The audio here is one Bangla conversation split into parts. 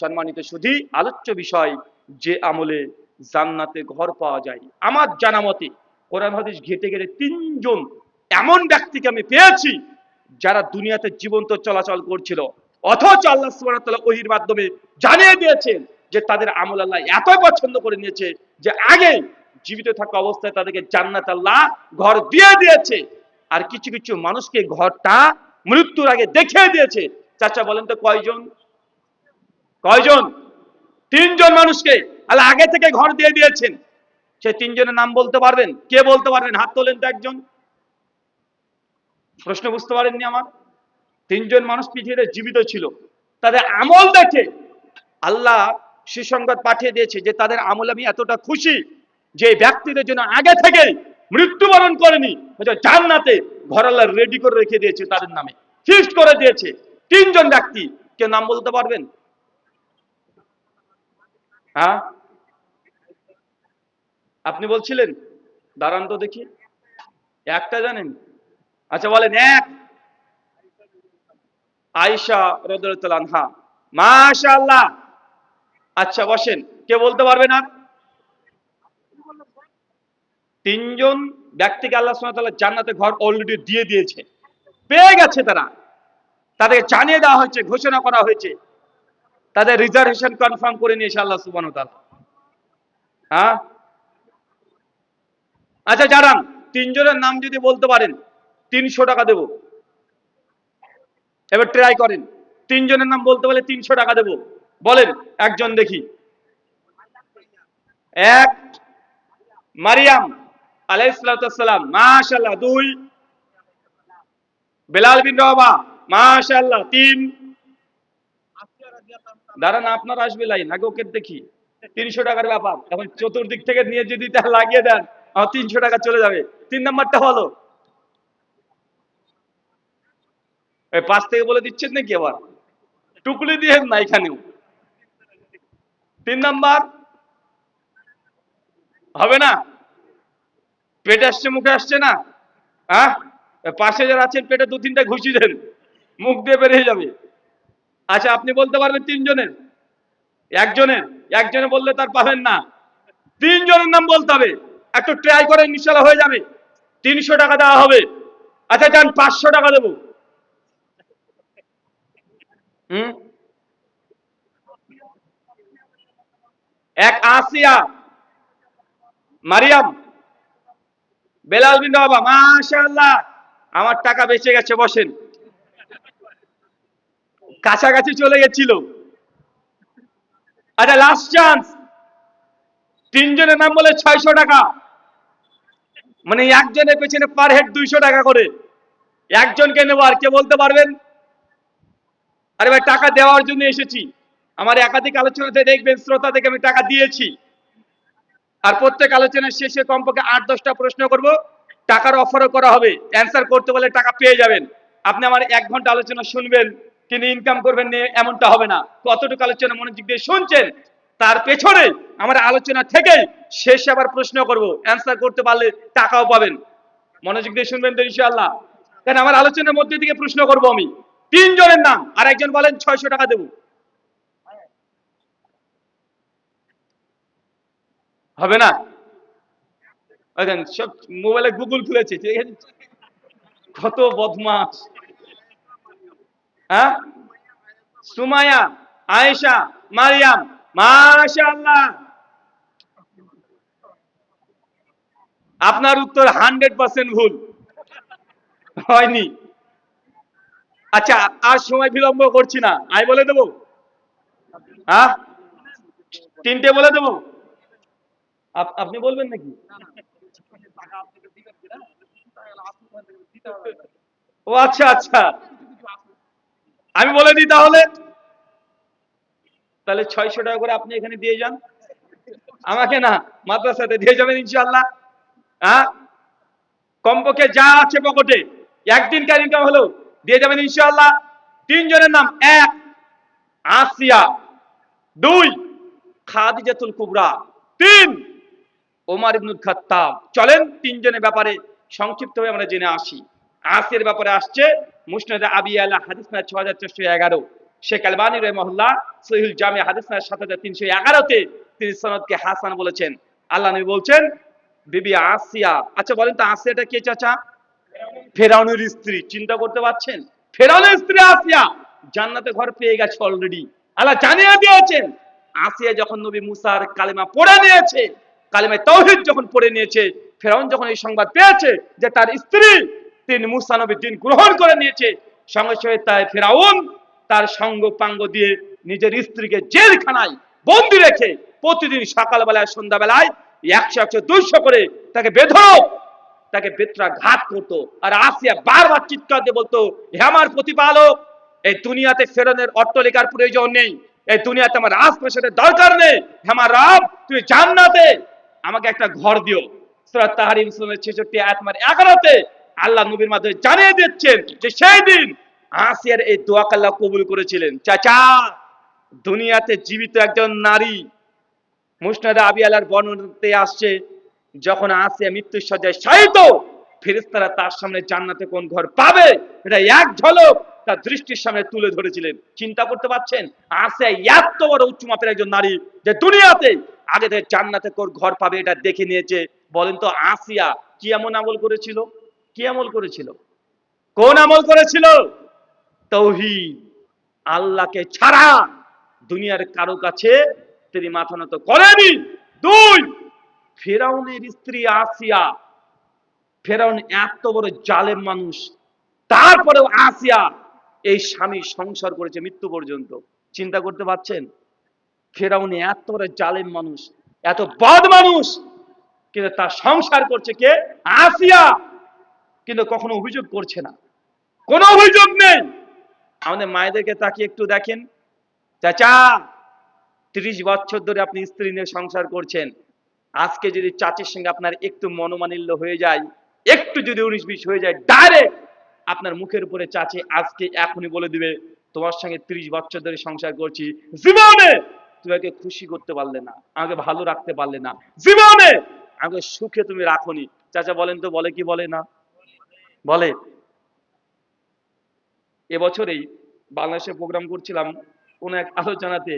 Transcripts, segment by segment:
সম্মানিত শুধু আলোচ্য বিষয় যে আমলে জান্নাতে ঘর পাওয়া যায়। আমার জানা মতে কোরআন হাদিস ঘেটে গেলে তিনজন এমন ব্যক্তিকে আমি পেয়েছি যারা দুনিয়াতে জীবন্ত চলাচল করছিল। অথচ আল্লাহ তাআলা ওহির মাধ্যমে জানিয়ে দিয়েছেন যে তাদের আমল আল্লাহ এত পছন্দ করে নিয়েছে যে আগে জীবিত থাকা অবস্থায় তাদেরকে জান্নাত আল্লাহ ঘর দিয়ে দিয়েছে। আর কিছু কিছু মানুষকে ঘরটা মৃত্যুর আগে দেখিয়ে দিয়েছে। চাচা বলেন তো কয়জন? কয়জন? তিনজন মানুষকে আল্লাহ আগে থেকে ঘর দিয়ে দিয়েছেন। সে তিনজনের নাম বলতে পারবেন? কে বলতে পারবেন? হাত তোলেন তো একজন। প্রশ্ন বুঝতে পারেননি আমার? তিনজন মানুষ পৃথিবীতে জীবিত ছিল। তাদের আমল দেখে আল্লাহ সুসংবাদ পাঠিয়ে দিয়েছে যে তাদের আমল আমি এতটা খুশি যে ব্যক্তিদের জন্য আগে থেকে মৃত্যুবরণ করেনি। জান্নাতে ঘর আল্লাহ রেডি করে রেখে দিয়েছে তাদের নামে। ফিক্সড করে দিয়েছে। তিনজন ব্যক্তি। কে নাম বলতে পারবেন? হ্যাঁ আপনি বলছিলেন? দাঁড়ান তো দেখি। একটা জানেন? আচ্ছা বলেন, এক। আয়েশা রদুল্লাহ আনহা। মাশাআল্লাহ। আচ্ছা বসেন। কে বলতে পারবে না? তিনজন ব্যক্তিকে আল্লাহ তাআলা জান্নাতে ঘর অলরেডি দিয়ে দিয়েছে। পেয়ে গেছে তারা। তাদেরকে জানিয়ে দেওয়া হয়েছে, ঘোষণা করা হয়েছে। তাদের রিজার্ভেশন কনফার্ম করে নিয়েছে আল্লাহ তাআলা। হ্যাঁ? আচ্ছা জানান, তিনজনের নাম যদি বলতে পারেন, তিনশো টাকা দেব। এবার ট্রাই করেন, তিনজনের নাম বলতে বলে তিনশো টাকা দেব। বলেন, একজন দেখি। এক, মারিয়াম আলাইসালাম মাশাল্লাহ দুই, বেলাল বিন রবা মাশাল্লাহ তিন দাঁড়ান, আপনার আসবে লাইন আগে ওকে দেখি। তিনশো টাকার ব্যাপার। এখন চতুর্দিক থেকে নিয়ে যদি লাগিয়ে দেন তিনশো টাকা চলে যাবে। তিন নাম্বারটা হলো। পাঁচ থেকে বলে দিচ্ছেন নাকি আবার? টুকলি দিয়ে না এখানেও? তিন নাম্বার। হবে না? পেটে আসছে, মুখে আসছে না? হ্যাঁ? পাশে যারা আছেন, পেটে দু তিনটা ঘুষি দেন। মুখ দিয়ে বেরিয়ে যাবে। আচ্ছা আপনি বলতে পারবেন তিনজনের। একজনের, একজনে বললে তার পাবেন না। তিনজনের নাম বলতে হবে। একটু ট্রাই করে ইনশাল্লাহ হয়ে যাবে। তিনশো টাকা দেওয়া হবে। আচ্ছা যান, পাঁচশো টাকা দেবো। হুম? এক আসিয়া। মারিয়াম। বেলাল বিন বাবা মাশাআল্লাহ। আমার টাকা বেঁচে গেছে, বসেন। কাছাকাছি চলে গেছিল। আচ্ছা লাস্ট চান্স তিনজনের নাম বলে ছয়শো টাকা। মানে একজনের পেছনে পার হেড দুইশো টাকা করে। একজনকে নেব আর কে বলতে পারবেন? আরে ভাই, টাকা দেওয়ার জন্য এসেছি। আমার একাধিক আলোচনাতে দেখবেন, শ্রোতা থেকে আমি টাকা দিয়েছি। আর প্রত্যেক আলোচনার শেষে কমপক্ষে আট, দশটা প্রশ্ন করব। টাকার অফারও করা হবে। অ্যান্সার করতে বলে টাকা পেয়ে যাবেন। আপনি আমার এক ঘণ্টা আলোচনা শুনবেন। কিন্তু ইনকাম করবেন নিয়ে এমনটা হবে না। কতটুকু আলোচনা মনোযোগ দিয়ে শুনছেন। তার পেছনে আমার আলোচনা থেকে শেষে আবার প্রশ্ন করব। অ্যান্সার করতে পারলে টাকাও পাবেন। মনোযোগ দিয়ে শুনবেন তো ইনশাআল্লাহ। কেন আমার আলোচনার মধ্যে থেকে প্রশ্ন করব আমি। তিনজনের নাম, আর একজন বলেন ছয়শো টাকা দেব। হবে না? সব মোবাইলে গুগল খুলেছে। ঠিক আছে? কত বদমাস হ্যাঁ? সুমায়া আয়েশা, মারিয়াম, মাশাআল্লাহ। আপনার উত্তর হান্ড্রেড পার্সেন্ট ভুল। হয়নি। আচ্ছা আর সময় বিলম্ব করছি না। আমি বলে দেবো? হ্যাঁ? তিনটে বলে দেবো? আপ- আপনি বলবেন নাকি? ও আচ্ছা আচ্ছা। আমি বলে দিই তাহলে। তাহলে ছয়শো টাকা করে আপনি এখানে দিয়ে যান। আমাকে না, মাদ্রাসাতে দিয়ে যাবেন ইনশাল্লাহ হ্যাঁ? কমপক্ষে যা আছে পকেটে। একদিনকার ইনকাম হলো? দিয়ে যাবেন ইনশাআল্লাহ। তিনজনের নাম এক, আসিয়া। দুই, খাদিজাতুল কুবরা। তিন, ওমর ইবনুল খাত্তাব। চলেন তিনজনের ব্যাপারে সংক্ষিপ্তভাবে আমরা জেনে আসি। আসির ব্যাপারে আসছে। মুসনাদে আবি আলা হাদিস না ছ হাজার চারশো এগারো। শেখ আলবানী রহমহল্লা সহিউল জামে হাদিস না সাত হাজার তিনশো এগারোতে তিনি সনদকে হাসান বলেছেন। আল্লাহ নবী বলছেন, বিবি আসিয়া। আচ্ছা বলেন তো, আসিয়াটা কে চাচা? ফেরাউনের স্ত্রী। চিন্তা করতে পারছেন? ফেরাউনের স্ত্রী আসিয়া। জান্নাতে ঘর পেয়ে গেছে অলরেডি আল্লাহ জানিয়ে দিয়েছেন। আসিয়া যখন নবী মুসার কালেমা পড়ে নিয়েছে, কালেমায় তৌহিদ যখন পড়ে নিয়েছে, ফেরাউন যখন এই সংবাদ পেয়েছে যে তার স্ত্রী তিনি মুসা নবীর দিন গ্রহণ করে নিয়েছে। সঙ্গে সঙ্গে তাই ফেরাউন তার সঙ্গ পাঙ্গ দিয়ে নিজের স্ত্রীকে জেলখানায় বন্দি রেখে প্রতিদিন সকালবেলায়, সন্ধ্যাবেলায় একশো একশো, দুইশো করে তাকে বেধক তাকে বেত্রা ঘাত করতো। আর আসিয়া বারবার চিৎকার দিয়ে বলতো, হে আমার প্রতিপালক, এই দুনিয়াতে ফেরনের অট্টলিকার প্রয়োজন নেই। এই দুনিয়াতে আমার রাজপ্রাসাদের দরকার নেই। আমার রব, তুমি জান্নাতে আমাকে একটা ঘর দিও। সূরা তাহরিম সুনের 66 আয়াত নম্বর 11 তে আল্লাহ নবীর মাধ্যমে জানিয়ে দিচ্ছেন যে সেই দিন আসিয়ার এই দোয়া আল্লাহ কবুল করেছিলেন। চাচা, দুনিয়াতে জীবিত একজন নারী মুসনাদা আবি আলার বর্ণনাতে আসছে, যখন আসিয়া মৃত্যুর সজ্জায় শায়িত, ফেরেশতারা তার সামনে জান্নাতে কোন ঘর পাবে? এটা এক ঝলক তার দৃষ্টির সামনে তুলে ধরেছিলেন। চিন্তা করতে পারছেন? আসিয়া এত বড় উচ্চ মাপের একজন নারী যে দুনিয়াতে আগে থেকে জান্নাতে কোন ঘর পাবে এটা দেখে নিয়েছে। বলেন তো, আসিয়া কি এমন আমল করেছিল? কি আমল করেছিল? কোন আমল করেছিল? তৌহিদ। আল্লাহকে ছাড়া দুনিয়ার কারও কাছে তিনি মাথা নত করেনি। দুই, ফেরাউনের স্ত্রী আসিয়া, ফেরাউন এত বড় জালেম মানুষ, তারপরেও আসিয়া এই স্বামী সংসার করেছে মৃত্যু পর্যন্ত। চিন্তা করতে পারছেন? ফেরাউন এত বড় জালেম মানুষ, এত বদ মানুষ, কিন্তু তার সংসার করছে কে? আসিয়া। কিন্তু কখনো অভিযোগ করছে না। কোনো অভিযোগ নেই। আমাদের মায়েদেরকে তাকিয়ে একটু দেখেন। চাচা, ত্রিশ বছর ধরে আপনি স্ত্রী নিয়ে সংসার করছেন। আজকে যদি চাচির সঙ্গে আপনার একটু মনোমানিল্য হয়ে যায়, একটু যদি উনিশ বিশ হয়ে যায় ডাইরেক্ট আপনার মুখের উপরে চাচি আজকে এখনই বলে দিবে, তোমার সঙ্গে ত্রিশ বছর ধরে সংসার করছি। জীবনে তুমি আমাকে খুশি করতে পারলে না, আমাকে ভালো রাখতে পারলে না। জীবনে আমাকে সুখে তুমি রাখনি। চাচা বলেন তো, বলে কি বলে না? বলে। এবছরেই বাংলাদেশে প্রোগ্রাম করছিলাম কোন এক আলোচনাতে।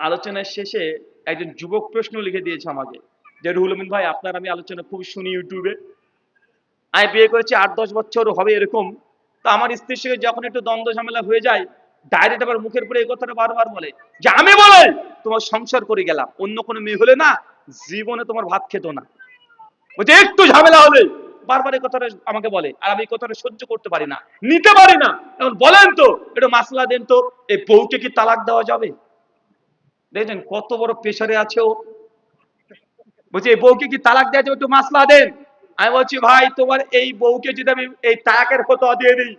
আলোচনার শেষে একজন যুবক প্রশ্ন লিখে দিয়েছে আমাকে যে, রুহুল আমিন ভাই, আপনার আমি আলোচনা খুব শুনি ইউটিউবে। আমি বিয়ে করেছি আট দশ বছর, হবে এরকম। তো আমার স্ত্রীর সঙ্গে যখন একটু দ্বন্দ্ব ঝামেলা হয়ে যায়, ডাইরেক্ট আবার মুখের পরে এই কথাটা বারবার বলে যে, আমি বলে তোমার সংসার করে গেলাম। অন্য কোনো মেয়ে হলে না জীবনে তোমার ভাত খেত না। বলছে, একটু ঝামেলা হলে বারবার এই কথাটা আমাকে বলে, আর আমি এই কথাটা সহ্য করতে পারি না, নিতে পারি না। এখন বলেন তো, একটু মাসলা দেন তো, এই বউকে কি তালাক দেওয়া যাবে? দেখছেন কত বড় প্রেশারে আছে ও। বলছি, এই বউকে কি তালাক দেওয়া যাবে? একটু মাসলা দেন। আমি বলছি, ভাই, তোমার এই বউকে যদি আমি এই তালাকের ফতোয়া দিয়ে দিই,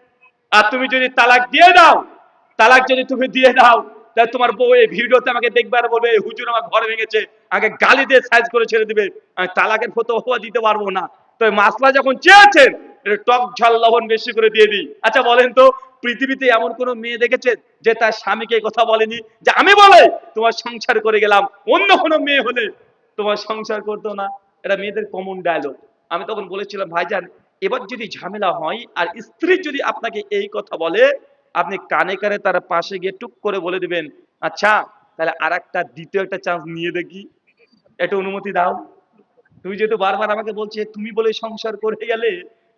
আর তুমি যদি তালাক দিয়ে দাও, তালাক যদি তুমি দিয়ে দাও, তাহলে তোমার বউ এই ভিডিওতে আমাকে দেখবে আর বলবে হুজুর আমার ঘর ভেঙেছে আগে গালি দিয়ে সাইজ করে ছেড়ে দিবে, আমি তালাকের ফতোয়া দিতে পারব না। তো মাসলা যখন চেয়েছেন টক ঝাল লবণ বেশি করে দিয়ে দিই। আচ্ছা বলেন তো, পৃথিবীতে এমন কোন মেয়ে দেখেছেন যে তার স্বামীকে কথা বলেনি? যে আমি বলে তোমার সংসার করে গেলাম, অন্য কোনো মেয়ে হলে তোমার সংসার করতো না? এটা মেয়েদের কমন ডায়লগ আমি তখন বলেছিলাম, ভাইজান, এবার যদি ঝামেলা হয় আর স্ত্রী যদি আপনাকে এই কথা বলে, আপনি কানে কানে তার পাশে গিয়ে টুক করে বলে দিবেন আচ্ছা তাহলে আর একটা দ্বিতীয় একটা চান্স নিয়ে দেখি। একটু অনুমতি দাও। তুই যেহেতু বারবার আমাকে বলছে, তুমি বলে সংসার করে গেলে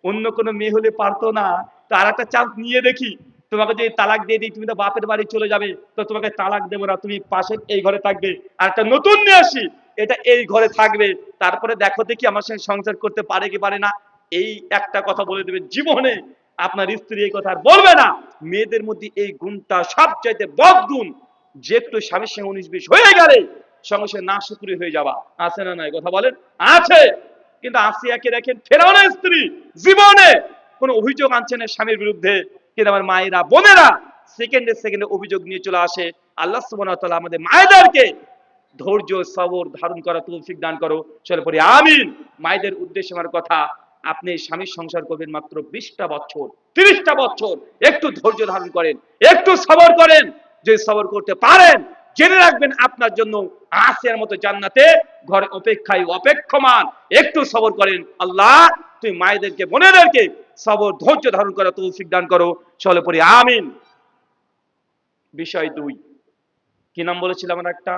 অন্য কোনো মেয়ে হলে পারতো না, তো আর একটা চান্স নিয়ে দেখি। তোমাকে যদি তালাক দিয়ে দিই, তুমি তো বাপের বাড়ি চলে যাবে, তো তোমাকে তালাক দেবো না, তুমি পাশে এই ঘরে থাকবে। আর একটা নতুন নিয়ে আসি, এটা এই ঘরে থাকবে। তারপরে দেখো দেখি আমার সঙ্গে সংসার করতে পারে কি পারে না। এই একটা কথা বলে দেবে, জীবনে আপনার স্ত্রী এই কথা বলবে না। মেয়েদের মধ্যে এই গুণটা সবচাইতে বদ গুণ যে একটু স্বামীর সঙ্গে উনিশ বিশ হয়ে গেলে সঙ্গে সঙ্গে না শুকুরি হয়ে যাবা। আছে না নাই? কথা বলেন? আছে। কিন্তু আসিয়াকে দেখেন ফেরাউনের স্ত্রী। জীবনে কোনো অভিযোগ আনছে না স্বামীর বিরুদ্ধে। কিন্তু আমার মায়েরা, বোনেরা সেকেন্ডে সেকেন্ডে অভিযোগ নিয়ে চলে আসে। আল্লাহ সুবহানাহু আমাদের মায়েদেরকে ধৈর্য, সবর ধারণ করা তৌফিক দান করো। চলে পড়ি আমিন। মায়েদের উদ্দেশ্যে আমার কথা, আপনি স্বামীর সংসার করবেন মাত্র বিশটা বছর, তিরিশটা বছর। একটু ধৈর্য ধারণ করেন, একটু সবর করেন। যে সবর করতে পারেন জেনে রাখবেন আপনার জন্য আসিয়ার মতো জান্নাতে ঘরে অপেক্ষায় অপেক্ষমান। একটু সবর করেন, আল্লাহ তুই মায়েদেরকে, বোনেদেরকে সবর, ধৈর্য ধারণ করা তৌফিক দান করো। চলে পড়ি, আমিন। বিষয় দুই, কি নাম বলেছিলাম আমার একটা?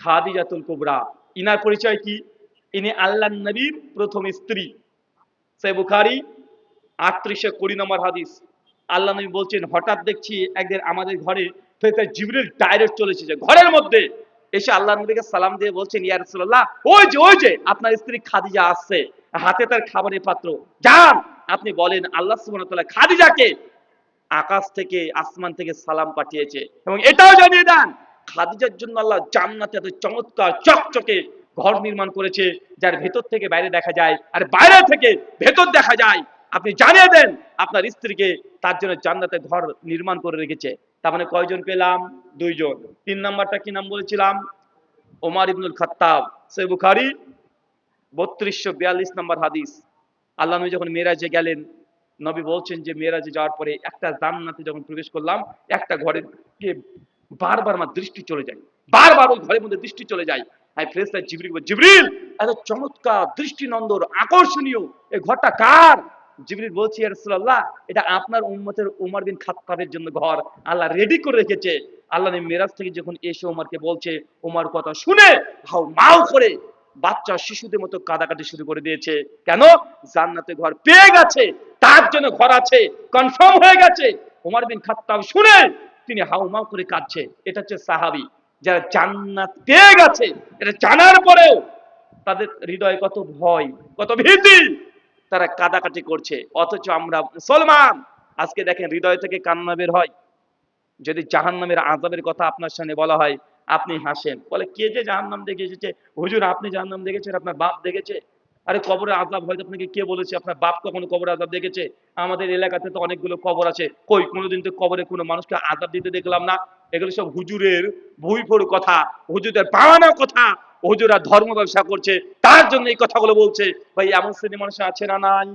খাদিজাতুল কুবরা। ইনার পরিচয় কি? ইনি আল্লাহ নবীর প্রথম স্ত্রী। সে বুখারি আটত্রিশে কুড়ি নম্বর হাদিস। আল্লাহ নবী বলছেন, হঠাৎ দেখছি একদিন আমাদের ঘরে জিবরিল ডাইরেক্ট চলে এসেছে। ঘরের মধ্যে এসে আল্লাহ নবীকে সালাম দিয়ে বলছেন রাসূলুল্লাহ, ওই যে ওই যে, আপনার স্ত্রী খাদিজা আসছে, হাতে তার খাবারের পাত্র। যান, আপনি বলেন, আল্লাহ সুবহানাহু ওয়া তাআলা খাদিজাকে আকাশ থেকে, আসমান থেকে সালাম পাঠিয়েছে এবং এটাও জানিয়ে দেন, খাদিজার জন্য আল্লাহ জান্নাতে এত চমৎকার চকচকে ঘর নির্মাণ করেছে, যার ভেতর থেকে বাইরে দেখা যায়, আর বাইরে থেকে ভেতর দেখা যায়। আপনি জানিয়ে দেন, আপনার স্ত্রীকে তার জন্য জান্নাতে ঘর নির্মাণ করে রেখেছে। তার মানে কয়জন পেলাম? দুইজন। তিন নাম্বারটা কি নাম বলেছিলাম? ওমার ইবনুল খাত্তাব। সে বুখারি, বত্রিশশো বিয়াল্লিশ নম্বর হাদিস। আল্লাহ নবী যখন মেরাজে গেলেন, নবী বলছেন যে মেরাজে যাওয়ার পরে একটা জান্নাতে যখন প্রবেশ করলাম, একটা ঘরে বারবার আমার দৃষ্টি চলে যায়। বারবার ওই ঘরের মধ্যে দৃষ্টি চলে যায়। আই ফ্রেস্তা জিবরিল জিবরিল, এত চমৎকার দৃষ্টিনন্দর আকর্ষণীয় এই ঘরটা কার? জিবরিল বলছি রাসূলুল্লাহ, এটা আপনার উম্মতের উমর বিন খাত্তাবের জন্য ঘর। আল্লাহ রেডি করে রেখেছে। আল্লাহ নবী মেরাজ থেকে যখন এসে ওমরকে বলছে ওমর কথা শুনে হাও মাও করে বাচ্চা শিশুদের মতো কাদাকাটি শুরু করে দিয়েছে। কেন? জান্নাতে ঘর পেয়ে গেছে, তার জন্য ঘর আছে কনফার্ম হয়ে গেছে। ওমর বিন খাত্তাব শুনে তিনি হাউমাউ করে কাঁদছে। এটা হচ্ছে সাহাবি, যারা জান্নাত পেয়ে গেছে। এটা জানার পরেও তাদের হৃদয়ে কত ভয়, কত ভীতি তারা কাদাকাটি করছে। অথচ আমরা মুসলমান। আজকে দেখেন হৃদয় থেকে কান্না বের হয়। যদি জাহান্নামের আজাবের কথা আপনার সামনে বলা হয়, আপনি হাসেন। বলে, কে যে জাহান্নাম দেখে এসেছে? হুজুর, আপনি জাহান্নাম দেখেছেন? আপনার বাপ দেখেছে? আরে, কবরে আজাব হয়তো আপনাকে কে বলেছে? আপনার বাপ কখনো কবরে আজাব দেখেছে? আমাদের এলাকাতে তো অনেকগুলো কবর আছে। কই, কোনোদিন তো কবরে কোনো মানুষকে আজাব দিতে দেখলাম না। এগুলো সব হুজুরের ভুইফোর কথা হুজুরের বানানো কথা। হুজুরা ধর্ম ব্যবসা করছে, তার জন্য এই কথাগুলো বলছে। ভাই, এমন শ্রেণি মানুষ আছে না নাই?